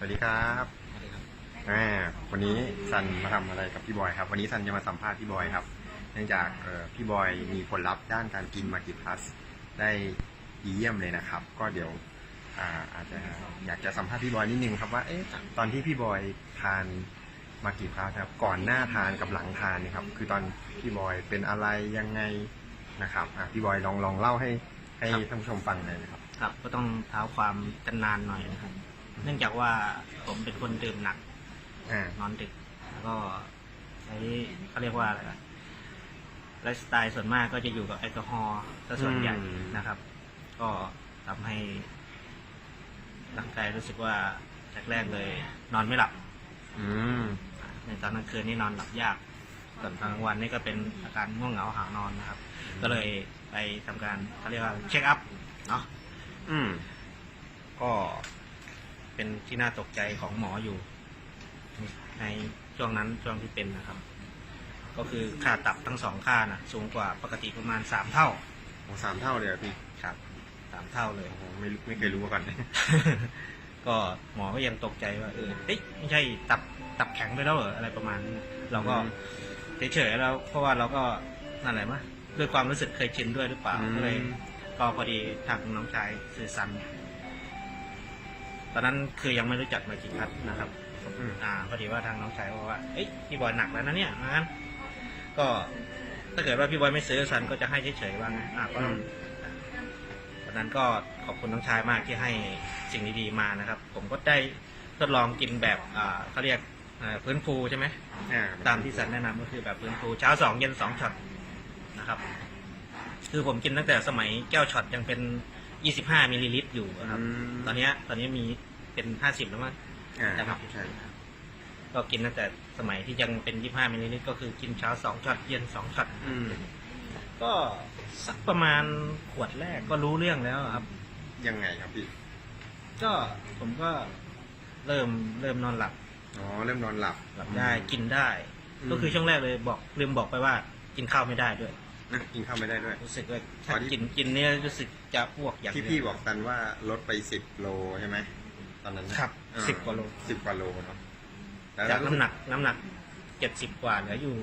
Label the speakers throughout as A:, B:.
A: สวัสดีครับ
B: สวัสดีครับ
A: อ่าวันนี้ซันมาทำอะไรกับพี่บอยครับ วันนี้ซันจะมาสัมภาษณ์พี่บอยครับ เนื่องจากเอ่อพี่บอยมีผลลัพธ์ด้านการกินมากิพลัสได้ดีเยี่ยมเลยนะครับ ก็เดี๋ยวอ่าอาจจะอยากจะสัมภาษณ์พี่บอยนิดนึงครับว่าเอ๊ะตอนที่พี่บอยทานมากิพลัสครับ ก่อนหน้าทานกับหลังทานเนี่ยครับ คือตอนพี่บอยเป็นอะไรยังไงนะครับอะพี่บอยลองลองเล่าให้ให้ท่านผู้ชมฟังหน่อยนะครับ
B: ครับ ก็ต้องเท้าความกันนานหน่อยนะครับ เนื่องจากว่าผมเป็นคนดื่มหนัก
A: อ่า
B: นอนดึก แล้วก็ใช้เขาเรียกว่าอะไรอะไลฟ์สไตล์ส่วนมากก็จะอยู่กับแอลกอฮอล์ซะส่วนใหญ่นะครับ ก็ทำให้ร่างกายรู้สึกว่าแรกๆเลย นอนไม่หลับ
A: อืม
B: ในตอนกลางคืนนี่นอนหลับยาก ส่วนกลางวันนี่ก็เป็นอาการง่วงเหงาหานอนนะครับ ก็เลยไปทำการเขาเรียกว่าเช็คอัพเนาะ
A: อืม
B: ก็ เป็นที่น่าตกใจของหมออยู่ ในช่วงนั้นช่วงที่เป็นนะครับ ก็คือค่าตับทั้งสองค่านะสูงกว่าปกติประมาณสามเท่า
A: โอ้สามเท่าเลยเหรอพี่
B: ครับสามเท่าเลย
A: โอ้โหไม่รู้ไม่เคยรู้มาก่อน
B: ก็หมอก็ยังตกใจว่าเออเอ๊ะไม่ใช่ตับตับแข็งไปแล้วเหรออะไรประมาณนี้เราก็
A: อืม
B: เฉยๆแล้วเพราะว่าเราก็นั่นแหละมะด้วยความรู้สึกเคยชินด้วยหรือเปล่า
A: อืม
B: ก็เลยก็พอดีทางน้องชายสื่อสันต อนนั้นคือยังไม่รู้จักมาจิพัฒน์นะครับ
A: อืม
B: อ่าพอดีว่าทางน้องชายบอกว่าเอ้ยพี่บอยหนักแล้วนะเนี่ยงั้นก็ถ้าเกิดว่าพี่บอยไม่ซื้อสันก็จะให้เฉยๆว่างั้นอ่าก็
A: อืม
B: วันนั้นก็ขอบคุณน้องชายมากที่ให้สิ่งดีๆมานะครับ ผมก็ได้ทดลองกินแบบอ่าเขาเรียกอ่าพื้นฟูใช่ไหม
A: อ่า
B: ตามที่สันแนะนำก็คือแบบพื้นฟูเช้าสองเย็นสองช็อตนะครับ คือผมกินตั้งแต่สมัยแก้วช็อตยังเป็น25มิลลิลิตรอยู่นะครับ
A: ม
B: ตอนเนี้ยตอนนี้มี เป็น50แล้วมั้ง
A: อ่า
B: ใช่ครับ
A: ใช่
B: ก็กินตั้งแต่สมัยที่ยังเป็น25มิลลิลิตรก็คือกินเช้าสองช็อตเย็นสองช็อต
A: อืม
B: ก็สักประมาณขวดแรกก็รู้เรื่องแล้วครับ
A: ยังไงครับพี่
B: ก็ผมก็เริ่มเริ่มนอนหลับ
A: อ๋อเริ่มนอนหลับ
B: หลับได้กินได้
A: อืม
B: ก็คือช่วงแรกเลยบอกลืมบอกไปว่ากินข้าวไม่ได้ด้วย
A: นะกินข้าวไม่ได้ด้วย
B: รู้สึกว่าถ้า
A: อ๋อที่
B: กินกินเนี่ยรู้สึกจะอ้วกอย่าง
A: ที่
B: เดียว
A: พี่บอกตันว่าลดไปสิบโลใช่ไหมต อนนั้นนะครับอ่
B: สิบกว่าโล
A: สิบกว่าโลเนาะแล้ว
B: จากน้ำหนักน้ำหนักเจ็ดสิบกว่าเหลืออยู่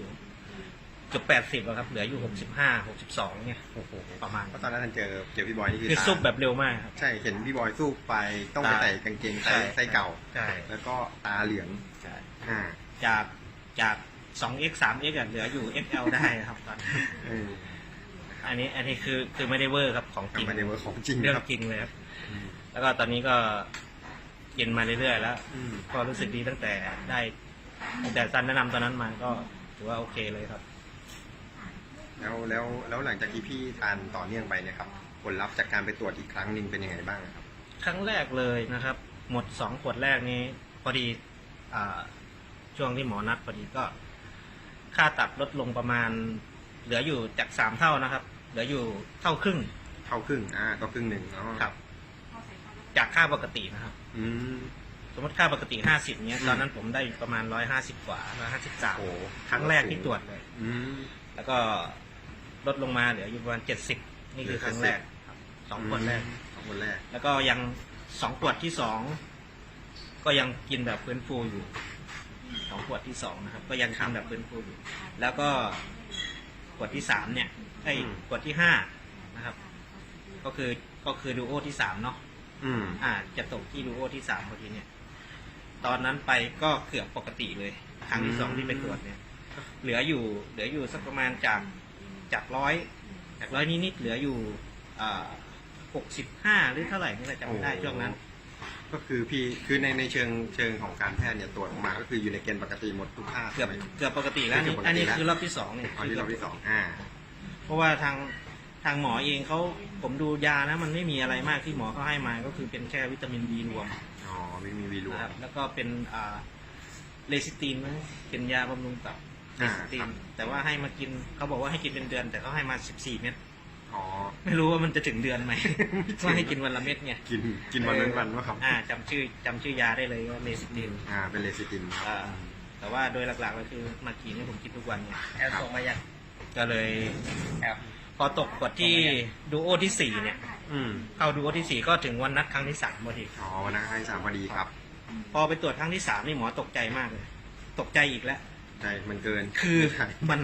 B: เกือบแปดสิบแล้วครับ เหลืออยู่หกสิบห้าหกสิบสองเนี่ย
A: โอ้โห
B: ประมาณ
A: เพราะตอนนั้นเจอเจอพี่บอยนี่คือ
B: คือ
A: ตา
B: ซุปแบบเร็วมากครับ
A: ใช่เห็นพี่บอยสู้ไปต้องไป
B: ตา
A: ใส่กางเกงไซส์ไซส์เก่า
B: ใช่
A: แล้วก็ตาเหลือง
B: ใช่
A: อ่า
B: จากจากสอง x สาม x อะเหลืออยู่ xl ได้ครับตอนนี้
A: เออ
B: อันนี้อันนี้คือคือไม่ได้เวอร์ครับของจริง
A: ทำมาในเวอร์ของจริง
B: เรื่อง
A: ครับ
B: จริงเลยครับ
A: อืม
B: แล้วก็ตอนนี้ก็ กินมาเรื่อยๆแล้ว
A: อืม
B: ก็รู้สึกดีตั้งแต่ได้ตั้งแต่ซันแนะนำตอนนั้นมาก็ถือว่าโอเคเลยครับ
A: แล้วแล้วแล้วหลังจากที่พี่ทานต่อเนื่องไปเนี่ยครับผลลัพธ์จากการไปตรวจอีกครั้งหนึ่งเป็นยังไงบ้างครับ
B: ครั้งแรกเลยนะครับ หมดสองขวดแรกนี้ พอดีอ่าช่วงที่หมอนัดพอดีก็ ค่าตับลดลงประมาณ เหลืออยู่จากสามเท่านะครับ เหลืออยู่เท่าครึ่ง
A: เท่าครึ่งอ่าก็ครึ่งหนึ่งเนาะ
B: ครับ จากค่าปกตินะครับ
A: อืม
B: สมมติค่าปกติห้าสิบเนี้ย
A: อืม
B: ตอนนั้นผมได้ประมาณร้อยห้าสิบกว่าร้อยห้าสิบสาม
A: โอ้
B: ครั้งแรกที่ตรวจเลย
A: อืม
B: แล้วก็ลดลงมาเหลืออยู่ประมาณเจ็ดสิบนี่คือครั้งแรกครับสองขวดแรก
A: สองคนแรก
B: แล้วก็ยังสองขวดที่สองก็ยังกินแบบพื้นฟูอยู่สองขวดที่สองนะครับ ก็ยังทำแบบพื้นฟูอยู่ แล้วก็ขวดที่สามเนี่ยไอ้ย
A: อืม
B: ขวดที่ห้านะครับ ก็คือก็คือดูโอที่สามเนาะ
A: อืม
B: อ่าจะตกที่ดูโอที่สามพอดีเนี่ย ตอนนั้นไปก็เกือบปกติเลย ครั้งที่สองที่ไปตรวจเนี่ย เหลืออยู่ เหลืออยู่สักประมาณจากจากร้อยจากร้อยนิดๆเหลืออยู่อ่าหกสิบห้าหรือเท่าไหร่นี่แหละจำไม่ได้
A: โอ้
B: ช่วงนั้น
A: ก็คือพี่คือในในเชิงเชิงของการแพทย์เนี่ยตรวจออกมา ก็คืออยู่ในเกณฑ์ปกติหมดทุกค่า
B: เกือบ
A: ใช่ไหม
B: เกือบปกติแล้ว
A: เกื
B: นี่
A: อบปกติ
B: อันนี้
A: แล้ว
B: คือรอบที่สองเนี่ย
A: อ๋อที่เราที่สองอ่า
B: เพราะว่าทาง ทางหมอเองเขาผมดูยานะมันไม่มีอะไรมากที่หมอเขาให้มาก็คือเป็นแค่วิตามินบีรวม
A: อ๋อไม่มีวีรว
B: นะค
A: ม
B: รับแล้วก็เป็นอ่าเลซิตินมั้งเป็นยาบำรุงตับเล
A: อ่า
B: ซิติ
A: ครั
B: น
A: บ
B: แต่ว่าให้มากินเขาบอกว่าให้กินเป็นเดือน แต่เขาให้มาสิบสี่เม็ด
A: อ๋อ
B: ไม่รู้ว่ามันจะถึงเดือนไหม ว่าให้กินวันละเม็ดไง
A: กินกินวันนั้นวันว่าครับ
B: อ่าจำชื่อจำชื่อยาได้เลยว่าเลซิติน
A: อ่าเป็นเลซิติน
B: อ่า แต่ว่าโดยหลักๆก็คือมากินให้ผมกินทุกวันไง
C: แอลส่งมายัง
B: ก็เลย
C: แอล
B: พอตกกดที่ดูโอที่สี่เนี่ย
A: อืม
B: เข้าดูโอที่สี่ก็ถึงวันนัดครั้งที่สามพอดี
A: อ๋อวันนั้นให้สามพอดีครับ
B: พอไปตรวจครั้งที่สามนี่หมอตกใจมากเลยตกใจอีกแล้ว
A: ใช่มันเกิน
B: คือ
A: ใช่
B: มัน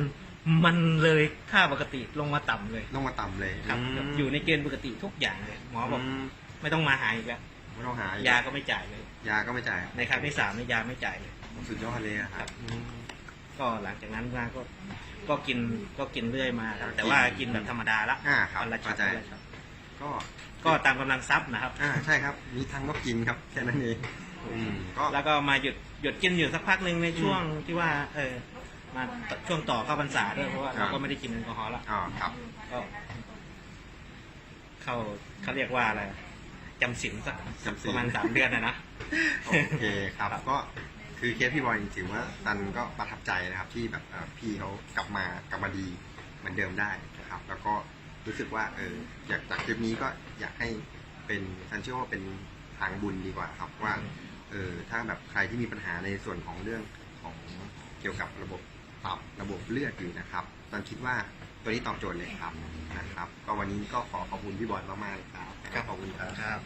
B: มันเลยค่าปกติลงมาต่ำเลย
A: ต้องมาต่ำเลย
B: ครับ
A: ม
B: อยู่ในเกณฑ์ปกติทุกอย่างเลยหมอบอก
A: ม
B: ไม่ต้องมาหาอีกแล้ว
A: ไม่ต้องหายา
B: ก็ไม่จ่ายเลย
A: ยาก็ไม่จ่าย
B: ในครั้งที่สามนี่ยาไม่จ่ายเลย
A: สุดยอดเลยอะค
B: ครั
A: รับบอืม
B: ก็หลังจากนั้นมาก็ก็กินก็กินเรื่อยมาครับแต่ว่ากินแบบธรรมดาละ
A: อ่าครับ
B: วันละช็อ
A: เข้า
B: ต
A: ใจ
B: วันละช็อต
A: ก็
B: ก็ตามกำลังทรัพย์นะครับ
A: อ่าใช่ครับ มีทางก็กินครับแค่นั้นเองอืมก็
B: แล้วก็มาหยุดหยุดกินอยู่สักพักหนึ่งในช่วงที่ว่า เออมาช่วงต่อเข้าพรรษาด้วยเพราะว่าเราก็ไม่ได้กินแอลกอฮอล์ละ
A: อ๋อครับ
B: ก็เข้าเขาเรียกว่าอะไรจำศีลสัก
A: จำศีล
B: ประมาณสามเดือนนะนะ
A: โอเคครับ ก็ คือเคสพี่บอยจริงๆว่าตันก็ประทับใจนะครับ ที่แบบพี่เขากลับมากลับมาดีเหมือนเดิมได้นะครับ แล้วก็รู้สึกว่าเอออยากจากคลิปนี้ก็อยากให้เป็นตันเชื่อว่าเป็นทางบุญดีกว่าครับว่าเออถ้าแบบใครที่มีปัญหาในส่วนของเรื่องของเกี่ยวกับระบบตับระบบเลือดอยู่นะครับตันคิดว่าตัวนี้ตอบโจทย์เลยครับนะครับ ก็วันนี้ก็ขอขอบคุณพี่บอยมากๆเลยครับขอบคุณ
B: ครับ